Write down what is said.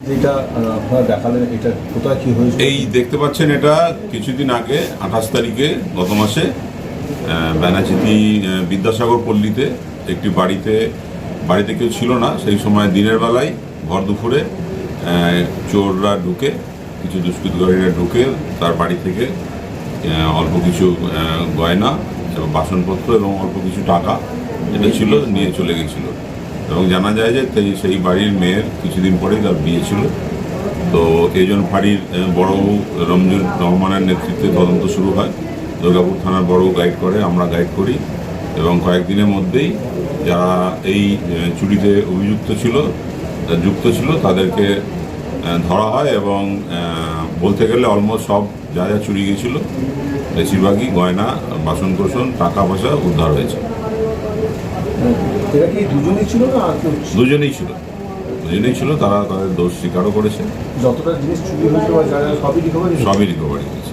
আহ, আপনারা দেখালেন এটা কি হয়েছে? এই দেখতে পাচ্ছেন এটা কিছুদিন আগে আঠাশ তারিখে গত মাসে ব্যানাচিতি বিদ্যাসাগর পল্লীতে একটি বাড়িতে বাড়িতে কেউ ছিল না সেই সময় দিনের বেলায় ভর দুপুরে চোররা ঢুকে কিছু দুষ্কৃতকারীরা ঢুকে তার বাড়ি থেকে অল্প কিছু গয়না এবং বাসনপত্র এবং অল্প কিছু টাকা এটা ছিল নিয়ে চলে গেছিল। এবং জানা যায় যে সেই- বাড়ির মেয়ের কিছুদিন পরেই তার বিয়ে ছিল। তো এই জন্য ফাঁড়ির আহ, বড়বাবু রমজুর রহমানের নেতৃত্বে তদন্ত শুরু হয়। দুর্গাপুর থানার বড়বাবু গাইড করে আমরা গাইড করি। এবং কয়েকদিনের মধ্যেই যারা এই চুরিতে অভিযুক্ত ছিল যুক্ত ছিল তাদেরকে ধরা হয় এবং বলতে গেলে অলমোস্ট সব যা যা চুরি গেছিল বেশিরভাগই গয়না বাসন কোসন টাকা পয়সা উদ্ধার হয়েছে। কি দুজনেই ছিল না আর কেউ দুজনেই ছিল। দুজনেই ছিল তারা তাদের দোষ স্বীকারও করেছে। যতটা জিনিস চুরি হয়েছে বা যা যা সবই রিকভারি সবই রিকভারি হয়েছে